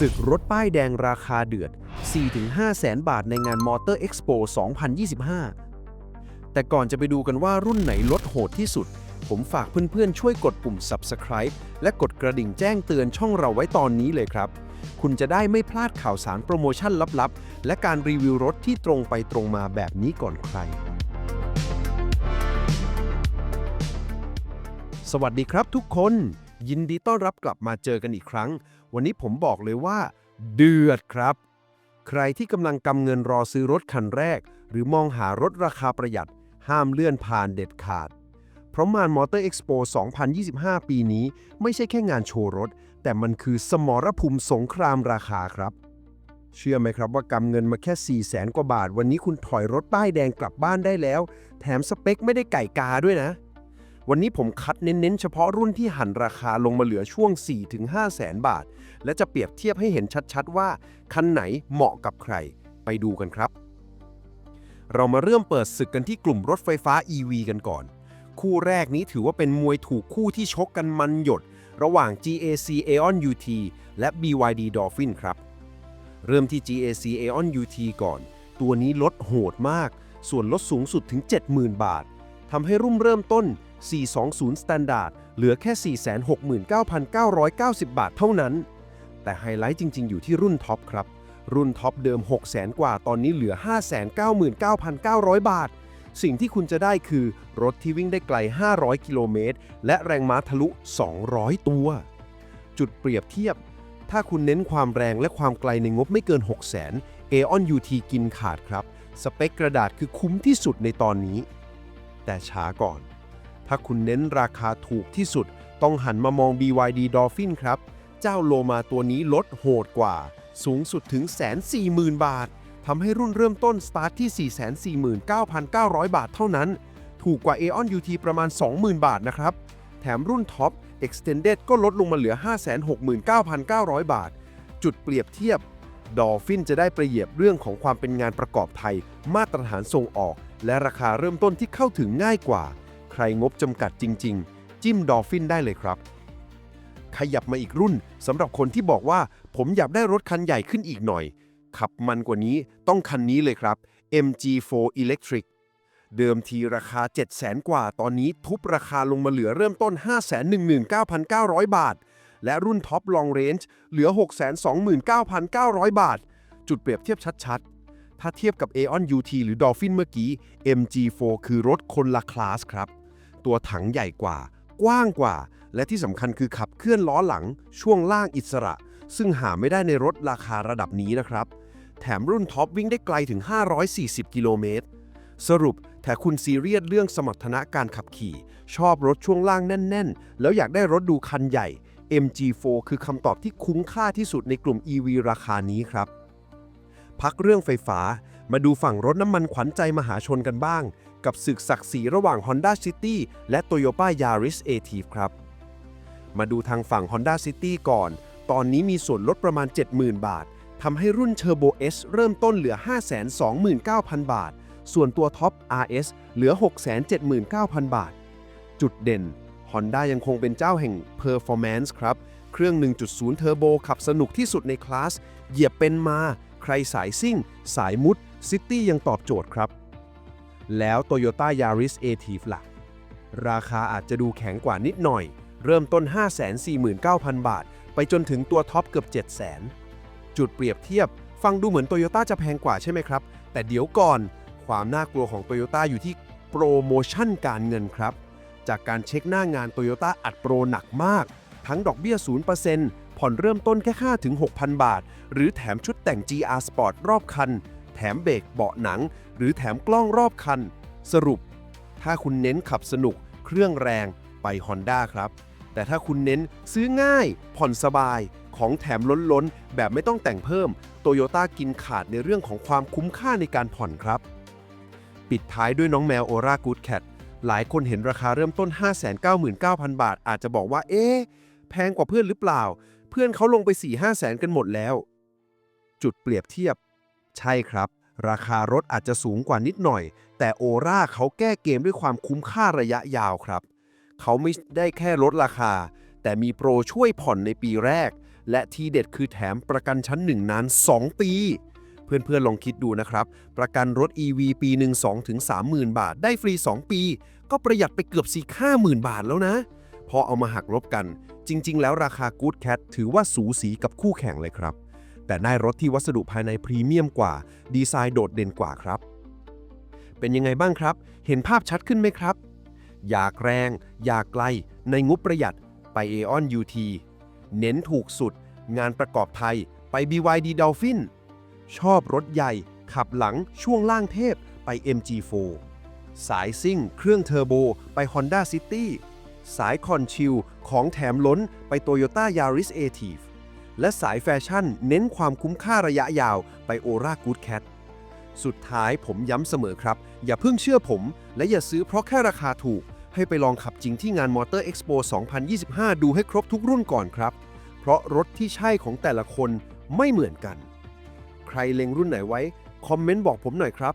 ศึกรถป้ายแดงราคาเดือด 4-5 แสนบาทในงานมอเตอร์เอ็กซ์โป2025 แต่ก่อนจะไปดูกันว่ารุ่นไหนลดโหดที่สุด ผมฝากเพื่อนๆ ช่วยกดปุ่ม Subscribe และกดกระดิ่งแจ้งเตือนช่องเราไว้ตอนนี้เลยครับ คุณจะได้ไม่พลาดข่าวสารโปรโมชั่นลับๆ และการรีวิวรถที่ตรงไปตรงมาแบบนี้ก่อนใคร สวัสดีครับทุกคน ยินดีต้อนรับกลับมาเจอกันอีกครั้ง วันนี้ผมบอกเลยว่า เดือดครับ ใครที่กำลังกำเงินรอซื้อรถคันแรก หรือมองหารถราคาประหยัด ห้ามเลื่อนผ่านเด็ดขาด เพราะมานมอเตอร์เอ็กซ์โป2025 ปีนี้ไม่ใช่แค่งานโชว์รถ แต่มันคือสมรภูมิสงครามราคาครับ เชื่อไหมครับว่ากำเงินมาแค่ 4 0 0แสนกว่าบาท วันนี้คุณถอยรถป้ายแดงกลับบ้านได้แล้ว แถมสเปคไม่ได้ไก่กาด้วยนะ วันนี้ผมคัดเน้นๆ เฉพาะรุ่นที่หันราคาลงมาเหลือช่วง 4-5แสนบาท และจะเปรียบเทียบให้เห็นชัดๆ ว่า คันไหนเหมาะกับใคร ไปดูกันครับ เรามาเริ่มเปิดศึกกันที่กลุ่มรถไฟฟ้า EV กันก่อน คู่แรกนี้ถือว่าเป็นมวยถูกคู่ที่ชกกันมันหยด ระหว่าง GAC Aeon UT และ BYD Dolphin ครับ เริ่มที่ GAC Aeon UT ก่อน ตัวนี้ลดโหดมาก ส่วนลดสูงสุดถึง 70,000 บาท ทำให้รุ่มเริ่มต้น 420 Standard เหลือแค่ 469,990 บาทเท่านั้น แต่ไฮไลท์จริง ๆ อยู่ที่รุ่นท็อปครับ รุ่นท็อปเดิม 600,000 กว่าตอนนี้เหลือ 599,900 บาท สิ่งที่คุณจะได้คือรถที่วิ่งได้ไกล 500 กิโลเมตร และแรงม้าทะลุ 200 ตัว จุดเปรียบเทียบ ถ้าคุณเน้นความแรงและความไกลในงบไม่เกิน 600,000 Aeon UT กินขาดครับ สเปคกระดาษคือคุ้มที่สุดในตอนนี้ แต่ช้าก่อน ถ้าคุณเน้นราคาถูกที่สุด ต้องหันมามอง BYD Dolphin ครับ เจ้าโลมาตัวนี้ลดโหดกว่า สูงสุดถึง 140,000 บาท ทำให้รุ่นเริ่มต้นสตาร์ทที่ 449,900 บาทเท่านั้น ถูกกว่า Aeon UT ประมาณ 20,000 บาทนะครับ แถมรุ่นท็อป Extended ก็ลดลงมาเหลือ 569,900 บาท จุดเปรียบเทียบ Dolphin จะได้ประเหยียบเรื่องของความเป็นงานประกอบไทย มาตรฐานส่งออก และราคาเริ่มต้นที่เข้าถึงง่ายกว่า ใครงบจำกัดจริง ๆ จิ้ม Dolphin ได้เลยครับ ขยับมาอีกรุ่นสำหรับคนที่บอกว่า ผมอยากได้รถคันใหญ่ขึ้นอีกหน่อย ขับมันกว่านี้ต้องคันนี้เลยครับ MG4 Electric เดิมทีราคา 700,000 กว่า ตอนนี้ทุบราคาลงมาเหลือเริ่มต้น 519,900 บาท และรุ่นท็อปลองเรนจ์เหลือ 629,900 บาท จุดเปรียบเทียบชัดๆ ถ้าเทียบกับ Aeon UT หรือ Dolphin เมื่อกี้ MG4 คือรถคนละคลาสครับ ตัวถังใหญ่กว่า กว้างกว่า และที่สำคัญคือขับเคลื่อนล้อหลัง ช่วงล่างอิสระ ซึ่งหาไม่ได้ในรถราคาระดับนี้นะครับ แถมรุ่นท็อปวิ่งได้ไกลถึง 540 กิโลเมตร สรุปถ้าคุณซีเรียสเรื่องสมรรถนะการขับขี่ ชอบรถช่วงล่างแน่น ๆ แล้วอยากได้รถดูคันใหญ่ MG4 คือคำตอบที่คุ้มค่าที่สุดในกลุ่ม EV ราคานี้ครับ พักเรื่องไฟฟ้ามาดูฝั่งรถน้ำมันขวัญใจมหาชนกันบ้าง กับศึกศักดิ์ศรีระหว่าง Honda City และ Toyota Yaris a t i v ครับ มาดูทางฝั่ง Honda City ก่อน ตอนนี้มีส่วนลดประมาณ 70,000 บาททำให้รุ่น Turbo S เริ่มต้นเหลือ 529,000 บาท ส่วนตัวท็อป RS เหลือ 679,000 บาท จุดเด่น Honda ยังคงเป็นเจ้าแห่ง Performance ครับ เครื่อง 1.0 Turbo ขับสนุกที่สุดในคลาส เหยียบเป็นมา ใครสายซิ่ง สายมุด City ยังตอบโจทย์ครับ แล้ว Toyota Yaris a t i v e ล่ะ ราคาอาจจะดูแข็งกว่านิดหน่อย เริ่มต้น 549,000 บาท ไปจนถึงตัวท็อปเกือบ 700,000 จุดเปรียบเทียบ ฟังดูเหมือน Toyota จะแพงกว่าใช่ไหมครับ แต่เดี๋ยวก่อน ความน่ากลัวของ Toyota อยู่ที่โปรโมชั่นการเงินครับ จากการเช็คหน้างาน Toyota อัดโปรหนักมาก ทั้งดอกเบี้ย 0%ผ่อนเริ่มต้นแค่ 5-6,000 บาท หรือแถมชุดแต่ง GR Sport รอบคัน แถมเบรกเบาะหนัง หรือแถมกล้องรอบคัน สรุป ถ้าคุณเน้นขับสนุก เครื่องแรงไป Honda ครับ แต่ถ้าคุณเน้นซื้อง่าย ผ่อนสบาย ของแถมล้นๆ แบบไม่ต้องแต่งเพิ่มโตโยต้ากินขาดในเรื่องของความคุ้มค่าในการผ่อนครับ ปิดท้ายด้วยน้องแมวโอรากูดแคท หลายคนเห็นราคาเริ่มต้น 599,000 บาท อาจจะบอกว่า เอ๊ะ แพงกว่าเพื่อนหรือเปล่า เพื่อนเขาลงไป 4-5แสนกันหมดแล้ว จุดเปรียบเทียบ ใช่ครับ ราคารถอาจจะสูงกว่านิดหน่อย แต่โอราเขาแก้เกมด้วยความคุ้มค่าระยะยาวครับ เขาไม่ได้แค่ลดราคา แต่มีโปรช่วยผ่อนในปีแรก และทีเด็ดคือแถมประกันชั้น1นาน 2 ปีเพื่อนๆ ลองคิดดูนะครับ ประกันรถ EV ปีหนึ่ง2ถึง30,000 บาท ได้ฟรี 2 ปี ก็ประหยัดไปเกือบ4 50,000บาทแล้วนะ พอเอามาหักลบกัน จริง ๆ แล้วราคา Good Cat ถือว่าสูสีกับคู่แข่งเลยครับ แต่ได้รถที่วัสดุภายในพรีเมียมกว่า ดีไซน์โดดเด่นกว่าครับ เป็นยังไงบ้างครับ เห็นภาพชัดขึ้นไหมครับ อยากแรง อยากไกล ในงบประหยัดไป Aeon UT เน้นถูกสุด งานประกอบไทยไป BYD Dolphin ชอบรถใหญ่ ขับหลังช่วงล่างเทพไป MG4 สายซิ่ง เครื่องเทอร์โบ ไป Honda City สายคอนชิลของแถมล้นไป Toyota Yaris a t i v และสายแฟชั่นเน้นความคุ้มค่าระยะยาวไป Ora Good Cat สุดท้ายผมย้ำเสมอครับ อย่าเพิ่งเชื่อผม และอย่าซื้อเพราะแค่ราคาถูก ให้ไปลองขับจริงที่งาน Motor Expo 2025 ดูให้ครบทุกรุ่นก่อนครับ เพราะรถที่ใช่ของแต่ละคนไม่เหมือนกัน ใครเล็งรุ่นไหนไว้ คอมเมนต์บอกผมหน่อยครับ